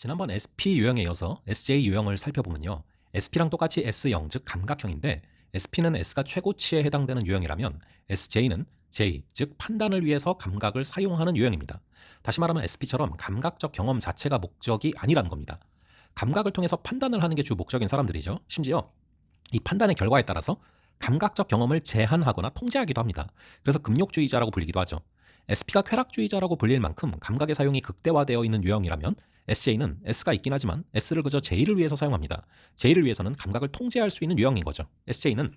지난번 SP 유형에 이어서 SJ 유형을 살펴보면요. SP랑 똑같이 S형, 즉 감각형인데 SP는 S가 최고치에 해당되는 유형이라면 SJ는 J, 즉 판단을 위해서 감각을 사용하는 유형입니다. 다시 말하면 SP처럼 감각적 경험 자체가 목적이 아니라는 겁니다. 감각을 통해서 판단을 하는 게 주 목적인 사람들이죠. 심지어 이 판단의 결과에 따라서 감각적 경험을 제한하거나 통제하기도 합니다. 그래서 금욕주의자라고 불리기도 하죠. SP가 쾌락주의자라고 불릴 만큼 감각의 사용이 극대화되어 있는 유형이라면 SJ는 S가 있긴 하지만 S를 그저 J를 위해서 사용합니다. J를 위해서는 감각을 통제할 수 있는 유형인 거죠. SJ는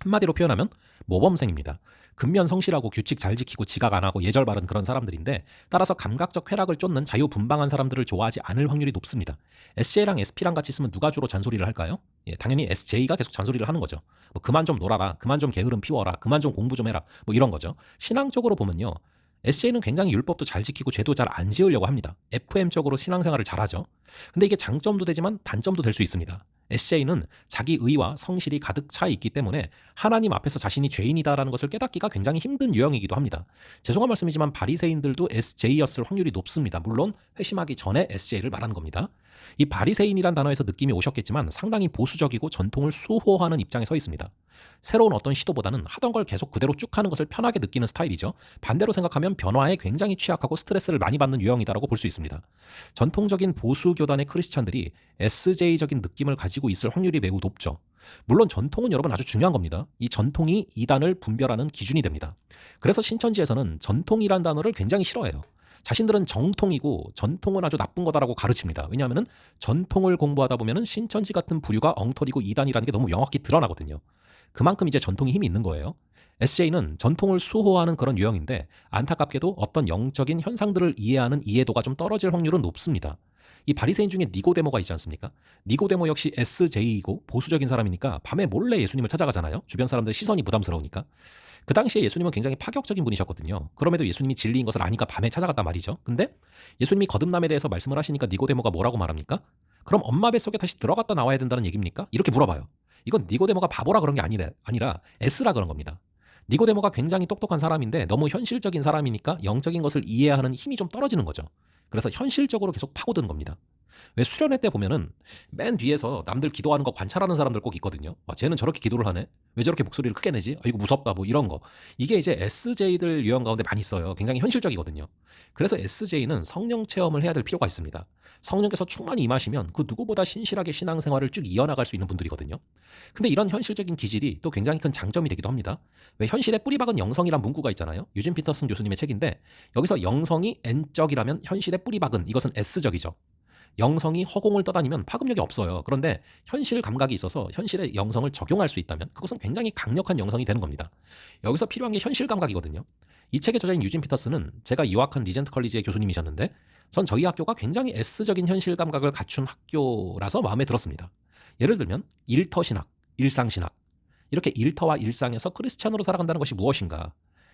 한마디로 표현하면 모범생입니다. 근면 성실하고 규칙 잘 지키고 지각 안 하고 예절 바른 그런 사람들인데 따라서 감각적 쾌락을 쫓는 자유분방한 사람들을 좋아하지 않을 확률이 높습니다. SJ랑 SP랑 같이 있으면 누가 주로 잔소리를 할까요? 예, 당연히 SJ가 계속 잔소리를 하는 거죠. 뭐 그만 좀 놀아라, 그만 좀 게으름 피워라, 그만 좀 공부 좀 해라, 뭐 이런 거죠. 신앙적으로 보면요. SJ는 굉장히 율법도 잘 지키고 죄도 잘 안 지으려고 합니다. FM적으로 신앙생활을 잘하죠. 근데 이게 장점도 되지만 단점도 될 수 있습니다. SJ는 자기 의와 성실이 가득 차 있기 때문에 하나님 앞에서 자신이 죄인이다라는 것을 깨닫기가 굉장히 힘든 유형이기도 합니다. 죄송한 말씀이지만 바리새인들도 SJ였을 확률이 높습니다. 물론 회심하기 전에 SJ를 말하는 겁니다. 이 바리새인이란 단어에서 느낌이 오셨겠지만 상당히 보수적이고 전통을 수호하는 입장에 서 있습니다. 새로운 어떤 시도보다는 하던 걸 계속 그대로 쭉 하는 것을 편하게 느끼는 스타일이죠. 반대로 생각하면 변화에 굉장히 취약하고 스트레스를 많이 받는 유형이다라고 볼 수 있습니다. 전통적인 보수 교단의 크리스찬들이 SJ적인 느낌을 가지고 있을 확률이 매우 높죠. 물론 전통은 여러분 아주 중요한 겁니다. 이 전통이 이단을 분별하는 기준이 됩니다. 그래서 신천지에서는 전통이란 단어를 굉장히 싫어해요. 자신들은 정통이고 전통은 아주 나쁜 거다라고 가르칩니다. 왜냐하면 전통을 공부하다 보면 신천지 같은 부류가 엉터리고 이단이라는 게 너무 명확히 드러나거든요. 그만큼 이제 전통이 힘이 있는 거예요. SJ는 전통을 수호하는 그런 유형인데 안타깝게도 어떤 영적인 현상들을 이해하는 이해도가 좀 떨어질 확률은 높습니다. 이 바리새인 중에 니고데모가 있지 않습니까? 니고데모 역시 SJ이고 보수적인 사람이니까 밤에 몰래 예수님을 찾아가잖아요. 주변 사람들 시선이 부담스러우니까. 그 당시에 예수님은 굉장히 파격적인 분이셨거든요. 그럼에도 예수님이 진리인 것을 아니까 밤에 찾아갔단 말이죠. 근데 예수님이 거듭남에 대해서 말씀을 하시니까 니고데모가 뭐라고 말합니까? 그럼 엄마 뱃속에 다시 들어갔다 나와야 된다는 얘기입니까? 이렇게 물어봐요. 이건 니고데모가 바보라 그런 게 아니라, 아니라 S라 그런 겁니다. 니고데모가 굉장히 똑똑한 사람인데 너무 현실적인 사람이니까 영적인 것을 이해하는 힘이 좀 떨어지는 거죠. 그래서 현실적으로 계속 파고드는 겁니다. 왜 수련회 때 보면은 맨 뒤에서 남들 기도하는 거 관찰하는 사람들 꼭 있거든요. 아, 쟤는 저렇게 기도를 하네? 왜 저렇게 목소리를 크게 내지? 아, 이거 무섭다. 뭐 이런 거. 이게 이제 SJ들 유형 가운데 많이 있어요. 굉장히 현실적이거든요. 그래서 SJ는 성령 체험을 해야 될 필요가 있습니다. 성령께서 충만히 임하시면 그 누구보다 신실하게 신앙생활을 쭉 이어나갈 수 있는 분들이거든요. 근데 이런 현실적인 기질이 또 굉장히 큰 장점이 되기도 합니다. 왜 현실에 뿌리박은 영성이란 문구가 있잖아요. 유진 피터슨 교수님의 책인데 여기서 영성이 N적이라면 현실에 뿌리박은 이것은 S적이죠. 영성이 허공을 떠다니면 파급력이 없어요. 그런데 현실 감각이 있어서 현실의 영성을 적용할 수 있다면 그것은 굉장히 강력한 영성이 되는 겁니다. 여기서 필요한 게 현실 감각이거든요. 이 책의 저자인 유진 피터스는 제가 유학한 리젠트 컬리지의 교수님이셨는데 전 저희 학교가 굉장히 S적인 현실 감각을 갖춘 학교라서 마음에 들었습니다. 예를 들면 일터 신학, 일상 신학 이렇게 일터와 일상에서 크리스찬으로 살아간다는 것이 무엇인가?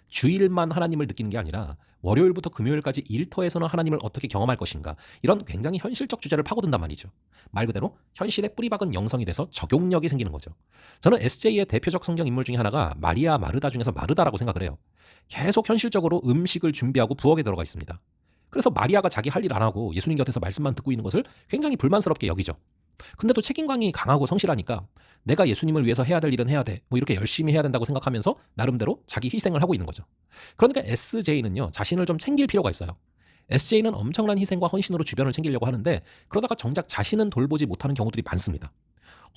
주일만 하나님을 느끼는 게 아니라 월요일부터 금요일까지 일터에서는 하나님을 어떻게 경험할 것인가 이런 굉장히 현실적 주제를 파고든단 말이죠. 말 그대로 현실에 뿌리박은 영성이 돼서 적용력이 생기는 거죠. 저는 SJ의 대표적 성경 인물 중에 하나가 마리아 마르다 중에서 마르다라고 생각을 해요. 계속 현실적으로 음식을 준비하고 부엌에 들어가 있습니다. 그래서 마리아가 자기 할 일 안 하고 예수님 곁에서 말씀만 듣고 있는 것을 굉장히 불만스럽게 여기죠. 근데도 책임감이 강하고 성실하니까 내가 예수님을 위해서 해야 될 일은 해야 돼. 뭐 이렇게 열심히 해야 된다고 생각하면서 나름대로 자기 희생을 하고 있는 거죠. 그러니까 SJ는요, 자신을 좀 챙길 필요가 있어요. SJ는 엄청난 희생과 헌신으로 주변을 챙기려고 하는데 그러다가 정작 자신은 돌보지 못하는 경우들이 많습니다.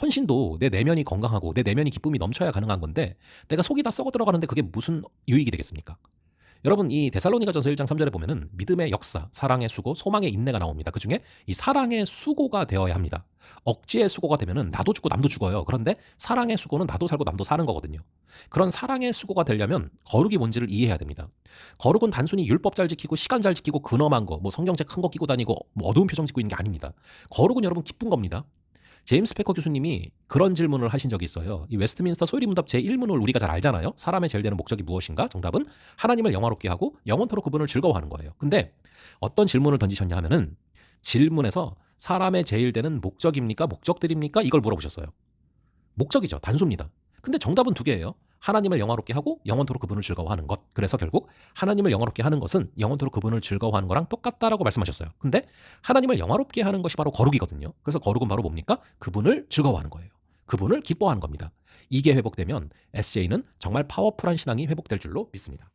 헌신도 내 내면이 건강하고 내 내면이 기쁨이 넘쳐야 가능한 건데 내가 속이 다 썩어 들어가는데 그게 무슨 유익이 되겠습니까? 여러분 이 데살로니가전서 1장 3절에 보면은 믿음의 역사, 사랑의 수고, 소망의 인내가 나옵니다. 그 중에 이 사랑의 수고가 되어야 합니다. 억지의 수고가 되면은 나도 죽고 남도 죽어요. 그런데 사랑의 수고는 나도 살고 남도 사는 거거든요. 그런 사랑의 수고가 되려면 거룩이 뭔지를 이해해야 됩니다. 거룩은 단순히 율법 잘 지키고 시간 잘 지키고 근엄한 거, 뭐 성경책 큰 거 끼고 다니고 뭐 어두운 표정 짓고 있는 게 아닙니다. 거룩은 여러분 기쁜 겁니다. 제임스 페커 교수님이 그런 질문을 하신 적이 있어요. 이 웨스트민스터 소요리 문답 제1문을 우리가 잘 알잖아요. 사람의 제일 되는 목적이 무엇인가? 정답은 하나님을 영화롭게 하고 영원토록 그분을 즐거워하는 거예요. 근데 어떤 질문을 던지셨냐 하면은 질문에서 사람의 제일 되는 목적입니까? 목적들입니까? 이걸 물어보셨어요. 목적이죠. 단수입니다. 근데 정답은 두 개예요. 하나님을 영화롭게 하고 영원토록 그분을 즐거워하는 것. 그래서 결국 하나님을 영화롭게 하는 것은 영원토록 그분을 즐거워하는 거랑 똑같다라고 말씀하셨어요. 근데 하나님을 영화롭게 하는 것이 바로 거룩이거든요. 그래서 거룩은 바로 뭡니까? 그분을 즐거워하는 거예요. 그분을 기뻐하는 겁니다. 이게 회복되면 SJ는 정말 파워풀한 신앙이 회복될 줄로 믿습니다.